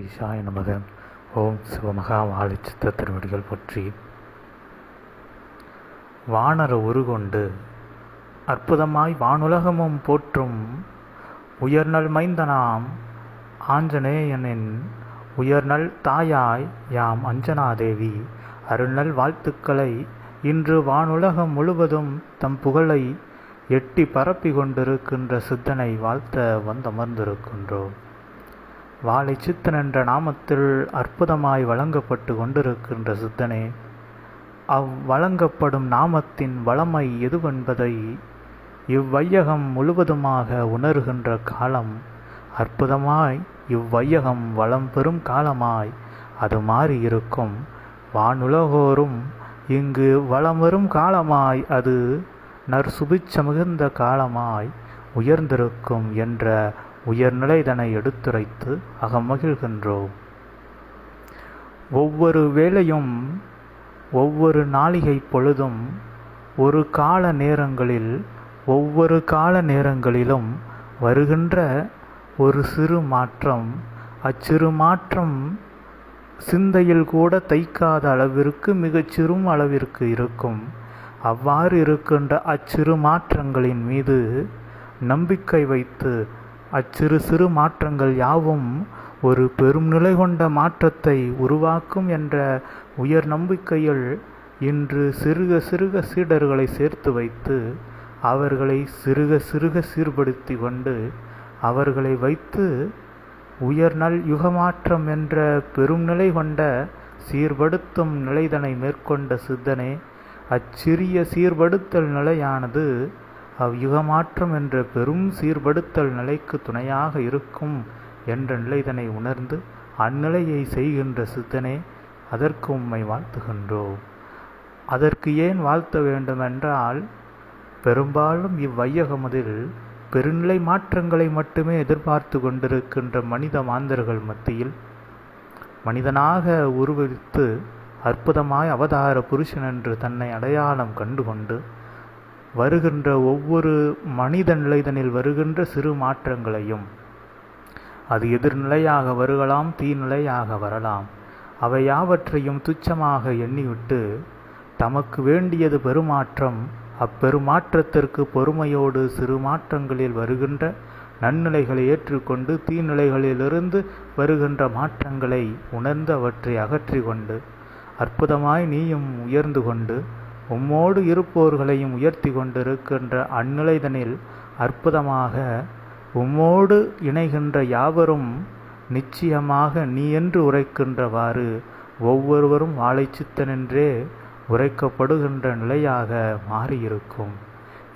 ஈஷாய நமக ஓம் சிவமகா வாழிச்சித்த திருவடிகள் பற்றி. வானர உருகொண்டு அற்புதமாய் வானுலகமும் போற்றும் உயர்நல் மைந்தனாம் ஆஞ்சநேயனின் உயர்நல் தாயாய் யாம் அஞ்சனாதேவி. அருள்நல் வாழ்த்துக்களை இன்று வானுலகம் முழுவதும் தம் புகழை எட்டி பரப்பி கொண்டிருக்கின்ற சித்தனை வாழ்த்த வந்தமர்ந்திருக்கின்றோம். வாழை சித்தன் என்ற நாமத்தில் அற்புதமாய் வழங்கப்பட்டு கொண்டிருக்கின்ற சித்தனே அவ் வழங்கப்படும் நாமத்தின் வளமை எதுவென்பதை இவ்வையகம் முழுவதுமாக உணர்கின்ற காலம் அற்புதமாய் இவ்வையகம் வளம் பெறும் காலமாய் அது மாறி இருக்கும். வானுலகோரும் இங்கு வளம் வரும் காலமாய் அது நற்சுபிச்ச மிகுந்த காலமாய் உயர்ந்திருக்கும் என்ற உயர்நிலைதனை எடுத்துரைத்து அகமகிழ்கின்றோம். ஒவ்வொரு வேளையும் ஒவ்வொரு நாளிகை பொழுதும் ஒரு கால நேரங்களில் ஒவ்வொரு கால நேரங்களிலும் வருகின்ற ஒரு சிறு மாற்றம் அச்சிறு மாற்றம் சிந்தையில் கூட தைக்காத அளவிற்கு மிகச்சிறும் அளவிற்கு இருக்கும். அவ்வாறு இருக்கின்ற அச்சிறு மாற்றங்களின் மீது நம்பிக்கை வைத்து அச்சிறு சிறு மாற்றங்கள் யாவும் ஒரு பெரும் நிலை கொண்ட மாற்றத்தை உருவாக்கும் என்ற உயர் நம்பிக்கையில் இன்று சிறுக சிறுக சீடர்களை சேர்த்து வைத்து அவர்களை சிறுக சிறுக சீர்படுத்தி கொண்டு அவர்களை வைத்து உயர்நல் யுகமாற்றம் என்ற பெரும் நிலை கொண்ட சீர்படுத்தும் நிலைதனை மேற்கொண்ட சித்தனே அச்சிறிய சீர்படுத்தல் நிலையானது அவ்யுகமாற்றம் என்ற பெரும் சீர்படுத்தல் நிலைக்கு துணையாக இருக்கும் என்ற நிலைதனை உணர்ந்து அந்நிலையை செய்கின்ற சித்தனே அதற்கு உம்மை வாழ்த்துகின்றோம். அதற்கு ஏன் வாழ்த்த வேண்டுமென்றால் பெரும்பாலும் இவ்வையகமதில் பெருநிலை மாற்றங்களை மட்டுமே எதிர்பார்த்து கொண்டிருக்கின்ற மனித மாந்தர்கள் மத்தியில் மனிதனாக உருவெடுத்து அற்புதமாய் அவதார புருஷன் என்று தன்னை அடையாளம் கண்டுகொண்டு வருகின்ற ஒவ்வொரு மனித நிலைதனில் வருகின்ற சிறு மாற்றங்களையும் அது எதிர்நிலையாக வருகலாம் தீநிலையாக வரலாம். அவை யாவற்றையும் துச்சமாக எண்ணிவிட்டு தமக்கு வேண்டியது பெருமாற்றம் அப்பெருமாற்றத்திற்கு பொறுமையோடு சிறு மாற்றங்களில் வருகின்ற நன்னிலைகளை ஏற்றுக்கொண்டு தீநிலைகளிலிருந்து வருகின்ற மாற்றங்களை உணர்ந்து அவற்றை அகற்றி கொண்டு அற்புதமாய் நீயும் உயர்ந்து கொண்டு உம்மோடு இருப்போர்களையும் உயர்த்தி கொண்டிருக்கின்ற அந்நிலைதனில் அற்புதமாக உம்மோடு இணைகின்ற யாவரும் நிச்சயமாக நீ என்று உரைக்கின்றவாறு ஒவ்வொருவரும் வாழைச்சித்தனென்றே உரைக்கப்படுகின்ற நிலையாக மாறியிருக்கும்.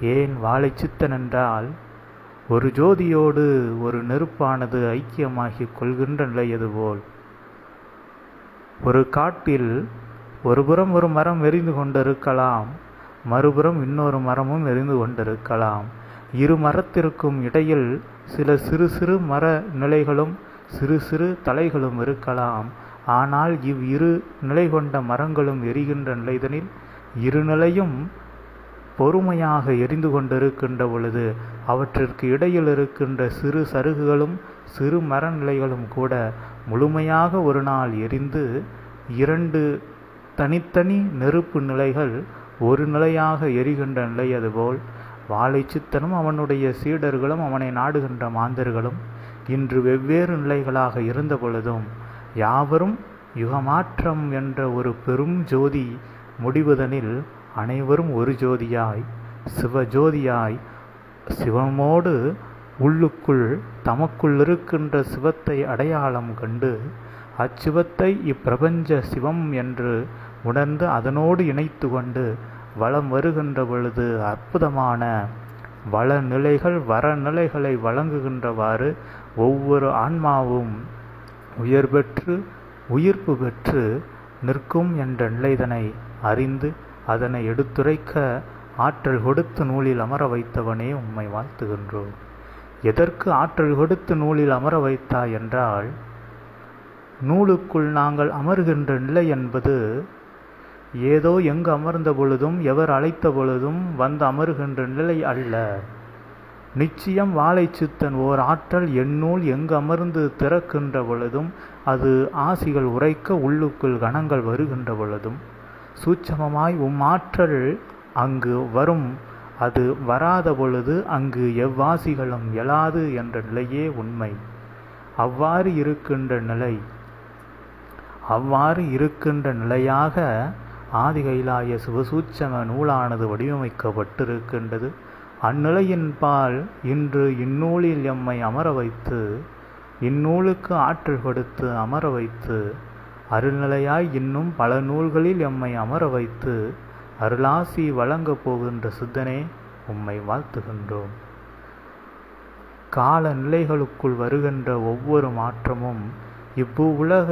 ஏன் வாழைச்சித்தன் என்றால் ஒரு ஜோதியோடு ஒரு நெருப்பானது ஐக்கியமாகிக் கொள்கின்ற நிலை போல் ஒரு காட்டில் ஒருபுறம் ஒரு மரம் எரிந்து கொண்டிருக்கலாம் மறுபுறம் இன்னொரு மரமும் எரிந்து கொண்டிருக்கலாம். இரு மரத்திற்கும் இடையில் சில சிறு சிறு மர நிலைகளும் சிறு சிறு தலைகளும் இருக்கலாம். ஆனால் இவ் இரு நிலை கொண்ட மரங்களும் எரிகின்ற நிலைதனில் இரு நிலையும் பொறுமையாக எரிந்து கொண்டிருக்கின்ற பொழுது அவற்றிற்கு இடையில் இருக்கின்ற சிறு சருகுகளும் சிறு மரநிலைகளும் கூட முழுமையாக ஒரு நாள் எரிந்து இரண்டு தனித்தனி நெருப்பு நிலைகள் ஒரு நிலையாக எரிகின்ற நிலை அதுபோல் வாழை சித்தனும் அவனுடைய சீடர்களும் அவனை நாடுகின்ற மாந்தர்களும் இன்று வெவ்வேறு நிலைகளாக இருந்த பொழுதும் யாவரும் யுகமாற்றம் என்ற ஒரு பெரும் ஜோதி முடிவதனில் அனைவரும் ஒரு ஜோதியாய் சிவஜோதியாய் சிவமோடு உள்ளுக்குள் தமக்குள் இருக்கின்ற சிவத்தை அடையாளம் கண்டு அச்சிவத்தை இப்பிரபஞ்ச சிவம் என்று உணர்ந்து அதனோடு இணைத்து கொண்டு வளம் வருகின்ற பொழுது அற்புதமான வளநிலைகள் வரநிலைகளை வழங்குகின்றவாறு ஒவ்வொரு ஆன்மாவும் உயர் பெற்று உயிர்ப்பு பெற்று நிற்கும் என்ற நிலைதனை அறிந்து அதனை எடுத்துரைக்க ஆற்றல் கொடுத்து நூலில் அமர வைத்தவனே உம்மை வாழ்த்துகின்றோம். எதற்கு ஆற்றல் கொடுத்து நூலில் அமர வைத்தாய் என்றால் நூலுக்குள் நாங்கள் அமர்கின்ற நிலை என்பது ஏதோ எங்கு அமர்ந்த பொழுதும் எவர் அழைத்த பொழுதும் வந்து அமருகின்ற நிலை அல்ல. நிச்சயம் வாழைச்சித்தன் ஓர் ஆற்றல் எந்நூல் எங்கு அமர்ந்து திறக்கின்ற பொழுதும் அது ஆசிகள் உரைக்க உள்ளுக்குள் கணங்கள் வருகின்ற பொழுதும். சூட்சமமாய் உம் ஆற்றல் அங்கு வரும் அது வராத பொழுது அங்கு எவ்வாசிகளும் எழாது என்ற நிலையே உண்மை. அவ்வாறு இருக்கின்ற நிலை அவ்வாறு இருக்கின்ற நிலையாக ஆதிகைலாய சிவசூட்சம நூலானது வடிவமைக்கப்பட்டிருக்கின்றது. அந்நிலையின்பால் இன்று இந்நூலில் எம்மை அமர வைத்து இந்நூலுக்கு ஆற்றல் கொடுத்து அமர வைத்து அருள்நிலையாய் இன்னும் பல நூல்களில் எம்மை அமர வைத்து அருளாசி வழங்கப் போகின்ற சித்தனே உம்மை வாழ்த்துகின்றோம். கால நிலைகளுக்குள் வருகின்ற ஒவ்வொரு மாற்றமும் இப்பு உலக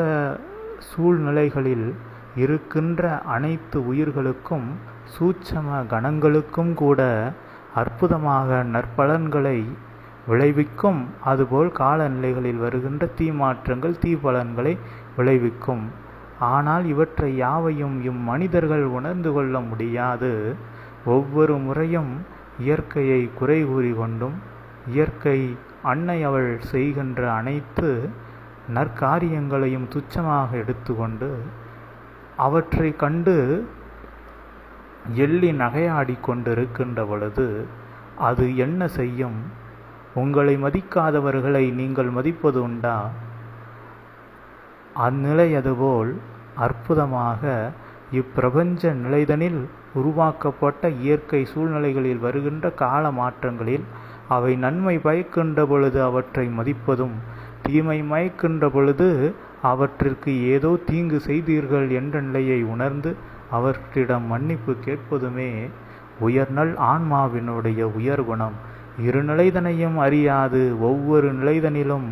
சூழ்நிலைகளில் இருக்கின்ற அனைத்து உயிர்களுக்கும் சூட்சம கணங்களுக்கும் கூட அற்புதமாக நற்பலன்களை விளைவிக்கும். அதுபோல் காலநிலைகளில் வருகின்ற தீமாற்றங்கள் தீபலன்களை விளைவிக்கும். ஆனால் இவற்றை யாவையும் இம்மனிதர்கள் உணர்ந்து கொள்ள முடியாது. ஒவ்வொரு முறையும் இயற்கையை குறை கூறி கொண்டும் இயற்கை அன்னை அவள் செய்கின்ற அனைத்து நற்காரியங்களையும் துச்சமாக எடுத்துக்கொண்டு அவற்றை கண்டு எள்ளி நகையாடி கொண்டிருக்கின்ற பொழுது அது என்ன செய்யும்? உங்களை மதிக்காதவர்களை நீங்கள் மதிப்பது உண்டா? அந்நிலை அதுபோல் அற்புதமாக இப்பிரபஞ்ச நிலைதனில் உருவாக்கப்பட்ட இயற்கை சூழ்நிலைகளில் வருகின்ற கால மாற்றங்களில் அவை நன்மை பயக்கின்ற பொழுது அவற்றை மதிப்பதும் தீமை மயக்கின்ற பொழுது அவற்றிற்கு ஏதோ தீங்கு செய்தீர்கள் என்ற நிலையை உணர்ந்து அவற்றிடம் மன்னிப்பு கேட்பதுமே உயர்நல் ஆன்மாவினுடைய உயர்குணம். இரு நிலைதனையும் அறியாது. ஒவ்வொரு நிலைதனிலும்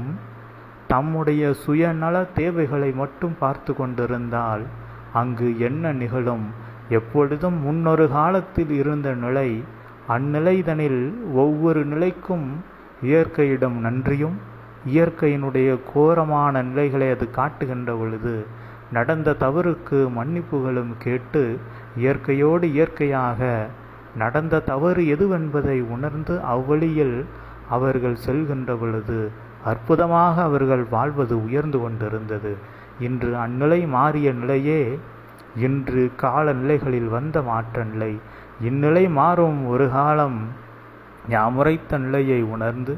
தம்முடைய சுயநல தேவைகளை மட்டும் பார்த்து கொண்டிருந்தால் அங்கு என்ன நிகழும்? எப்பொழுதும் முன்னொரு காலத்தில் இருந்த நிலை அந்நிலைதனில் ஒவ்வொரு நிலைக்கும் இயற்கையிடம் நன்றியும் இயற்கையினுடைய கோரமான நிலைகளை அது காட்டுகின்ற பொழுது நடந்த தவறுக்கு மன்னிப்புகளும் கேட்டு இயற்கையோடு இயற்கையாக நடந்த தவறு எதுவென்பதை உணர்ந்து அவ்வழியில் அவர்கள் செல்கின்ற பொழுது அற்புதமாக அவர்கள் வாழ்வது உயர்ந்து கொண்டிருந்தது. இன்று அந்நிலை மாறிய நிலையே இன்று கால நிலைகளில் வந்த மாற்ற நிலை. இந்நிலை மாறும் ஒரு காலம் யாமுரைத்த நிலையை உணர்ந்து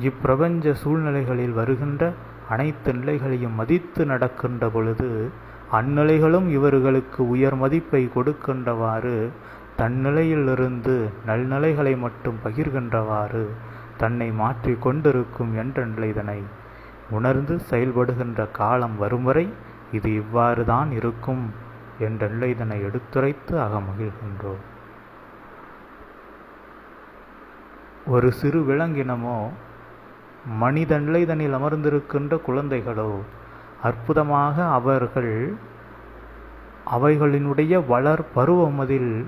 இப்பிரபஞ்ச சூழ்நிலைகளில் வருகின்ற அனைத்து நிலைகளையும் மதித்து நடக்கின்ற பொழுது அந்நிலைகளும் இவர்களுக்கு உயர் மதிப்பை கொடுக்கின்றவாறு தன்னிலையிலிருந்து நல்நிலைகளை மட்டும் பகிர்கின்றவாறு தன்னை மாற்றி கொண்டிருக்கும் என்ற நிலைதனை. உணர்ந்து செயல்படுகின்ற காலம் வரும் வரை இது இவ்வாறு தான் இருக்கும் என்ற நிலைதனை எடுத்துரைத்து அகமகிழ்கின்றோம் ஒரு சிறு விலங்கினமோ மனித நிலைதனில் அமர்ந்திருக்கின்ற குழந்தைகளோ அற்புதமாக அவர்கள் அவைகளினுடைய வளர் பருவமதில்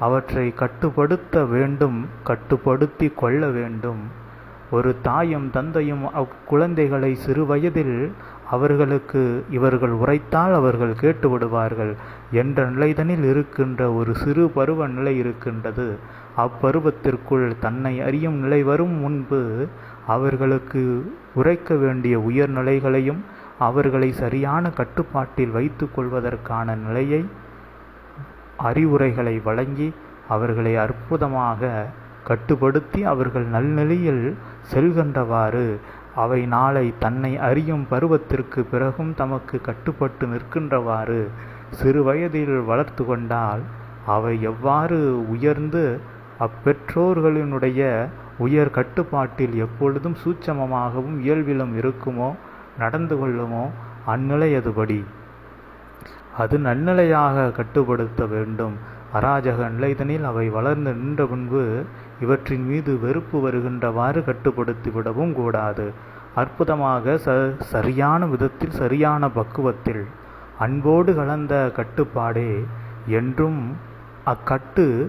அவற்றை கட்டுப்படுத்த வேண்டும் கட்டுப்படுத்தி கொள்ள வேண்டும். ஒரு தாயும் தந்தையும் அக்குழந்தைகளை சிறு வயதில் அவர்களுக்கு இவர்கள் உரைத்தால் அவர்கள் கேட்டு விடுவார்கள் என்ற நிலைதனில் இருக்கின்ற ஒரு சிறு பருவ நிலை இருக்கின்றது. அப்பருவத்திற்குள் தன்னை அறியும் நிலை வரும் முன்பு அவர்களுக்கு உரைக்க வேண்டிய உயர்நிலைகளையும் அவர்களை சரியான கட்டுப்பாட்டில் வைத்து கொள்வதற்கான நிலையை அறிவுரைகளை வழங்கி அவர்களை அற்புதமாக கட்டுப்படுத்தி அவர்கள் நல்நிலையில் செல்கின்றவாறு அவை நாளை தன்னை அறியும் பருவத்திற்கு பிறகும் தமக்கு கட்டுப்பட்டு நிற்கின்றவாறு சிறு வயதில் வளர்த்து கொண்டால் அவை எவ்வாறு உயர்ந்து அப்பெற்றோர்களினுடைய உயர் கட்டுப்பாட்டில் எப்பொழுதும் சூட்சமமாகவும் இயல்பிலும் இருக்குமோ நடந்து கொள்ளுமோ? அந்நிலை அதுபடி. அது நன்னிலையாக கட்டுப்படுத்த வேண்டும். அராஜக நிலைதனில் அவை வளர்ந்து நின்ற முன்பு இவற்றின் மீது வெறுப்பு வருகின்றவாறு கட்டுப்படுத்தி விடவும் கூடாது. அற்புதமாக ச சரியான விதத்தில் சரியான பக்குவத்தில். அன்போடு கலந்த கட்டுப்பாடே என்றும் அக்கட்டு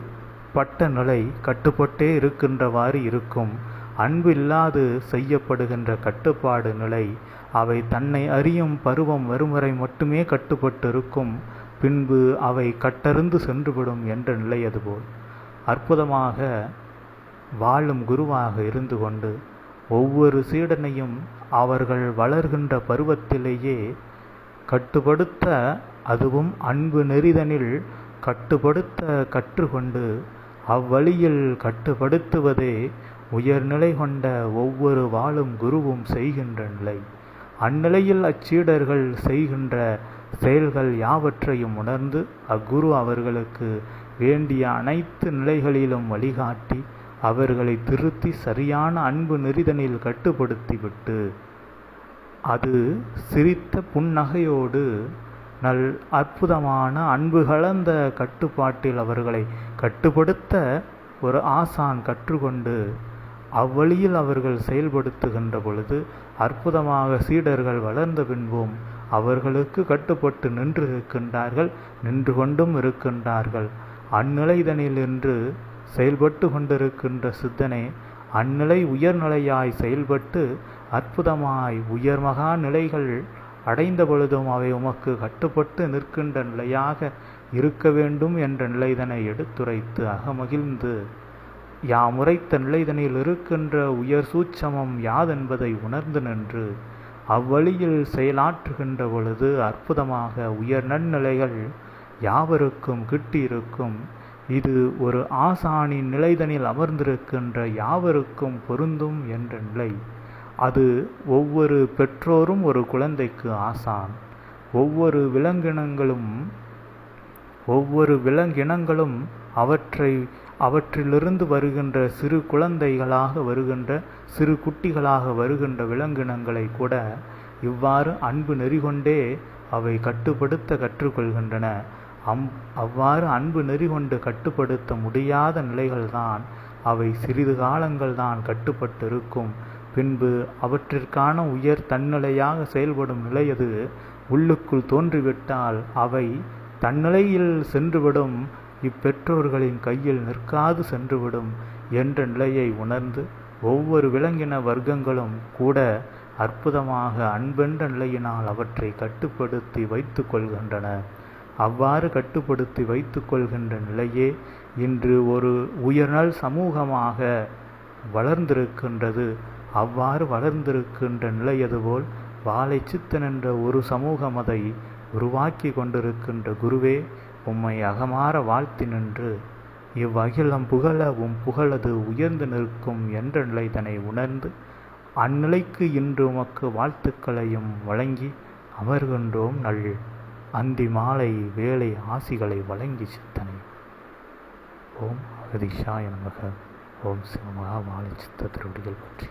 பட்ட நிலை கட்டுப்பட்டே இருக்கின்றவாறு இருக்கும். அன்பு இல்லாது செய்யப்படுகின்ற கட்டுப்பாடு நிலை அவை தன்னை அறியும் பருவம் வரும் வரை மட்டுமே கட்டுப்பட்டிருக்கும். பின்பு அவை கட்டறிந்து சென்றுவிடும் என்ற நிலை அதுபோல். அற்புதமாக வாழும் குருவாக இருந்து கொண்டு ஒவ்வொரு சீடனையும் அவர்கள் வளர்கின்ற பருவத்திலேயே கட்டுப்படுத்த அதுவும் அன்பு நெறிதனில் கட்டுப்படுத்த கற்றுக்கொண்டு அவ்வழியில் கட்டுப்படுத்துவதே உயர்நிலை கொண்ட ஒவ்வொரு வாழும் குருவும் செய்கின்ற நிலை. அந்நிலையில் அச்சீடர்கள் செய்கின்ற செயல்கள் யாவற்றையும் உணர்ந்து அக்குரு அவர்களுக்கு வேண்டிய அனைத்து நிலைகளிலும் வழிகாட்டி அவர்களை திருத்தி சரியான அன்பு நெறிதனில் கட்டுப்படுத்திவிட்டு அது சிரித்த புன்னகையோடு நல் அற்புதமான அன்பு கலந்த கட்டுப்பாட்டில் அவர்களை கட்டுப்படுத்த ஒரு ஆசான் கற்றுக்கொண்டு அவ்வழியில் அவர்கள் செயல்படுத்துகின்ற பொழுது அற்புதமாக சீடர்கள் வளர்ந்த பின்பும் அவர்களுக்கு கட்டுப்பட்டு நின்று இருக்கின்றார்கள் நின்று கொண்டும் இருக்கின்றார்கள். அந்நிலைதனில் நின்று செயல்பட்டு கொண்டிருக்கின்ற சித்தனே அந்நிலை உயர்நிலையாய் செயல்பட்டு அற்புதமாய் உயர்மகா நிலைகள் அடைந்த பொழுதும் அவை உமக்கு கட்டுப்பட்டு நிற்கின்ற நிலையாக இருக்க வேண்டும் என்ற நிலைதனை எடுத்துரைத்து அகமகிழ்ந்து யாமுரைத்த நிலைதனில் இருக்கின்ற உயர் சூட்சமம் யாதென்பதை உணர்ந்து நின்று அவ்வழியில் செயலாற்றுகின்ற பொழுது அற்புதமாக உயர் நன்னிலைகள் யாவருக்கும் கிட்டியிருக்கும். இது ஒரு ஆசானின் நிலைதனில் அமர்ந்திருக்கின்ற யாவருக்கும் பொருந்தும் என்ற நிலை. அது ஒவ்வொரு பெற்றோரும் ஒரு குழந்தைக்கு ஆசான். ஒவ்வொரு விலங்கினங்களும் ஒவ்வொரு விலங்கினங்களும் அவற்றை அவற்றிலிருந்து வருகின்ற சிறு குழந்தைகளாக வருகின்ற சிறு குட்டிகளாக வருகின்ற விலங்கினங்களை கூட இவ்வாறு அன்பு நெறிகொண்டே அவை கட்டுப்படுத்த கற்றுக்கொள்கின்றன. அம் அவ்வாறு அன்பு நெறிகொண்டு கட்டுப்படுத்த முடியாத நிலைகள்தான் அவை சிறிது காலங்கள்தான் கட்டுப்பட்டிருக்கும். பின்பு அவற்றிற்கான உயர் தன்னிலையாக செயல்படும் நிலையது உள்ளுக்குள் தோன்றிவிட்டால் அவை தன்னிலையில் சென்றுவிடும். இப்பெற்றோர்களின் கையில் நிற்காது சென்றுவிடும் என்ற நிலையை உணர்ந்து ஒவ்வொரு விலங்கின வர்க்கங்களும் கூட அற்புதமாக அன்பென்ற நிலையினால் அவற்றை கட்டுப்படுத்தி வைத்து கொள்கின்றன. அவ்வாறு கட்டுப்படுத்தி வைத்து கொள்கின்ற நிலையே இன்று ஒரு உயர்நல் சமூகமாக வளர்ந்திருக்கின்றது. அவ்வாறு வளர்ந்திருக்கின்ற நிலையதுபோல் வாழை சித்தன் என்ற ஒரு சமூகமதை உருவாக்கி கொண்டிருக்கின்ற குருவே உம்மை அகமாற வாழ்த்தி நின்று இவ்வகிலம் புகழ உம் புகழது உயர்ந்து நிற்கும் என்ற நிலைதனை உணர்ந்து அந்நிலைக்கு இன்று உமக்கு வாழ்த்துக்களையும் வழங்கி அமர்கின்றோம் நல் அந்தி மாலை வேலை ஆசிகளை வழங்கி சித்தனை. ஓம் அகதிஷாய நமக. ஓம் சிவமகா மாலை சித்த திருவடிகள் பற்றி.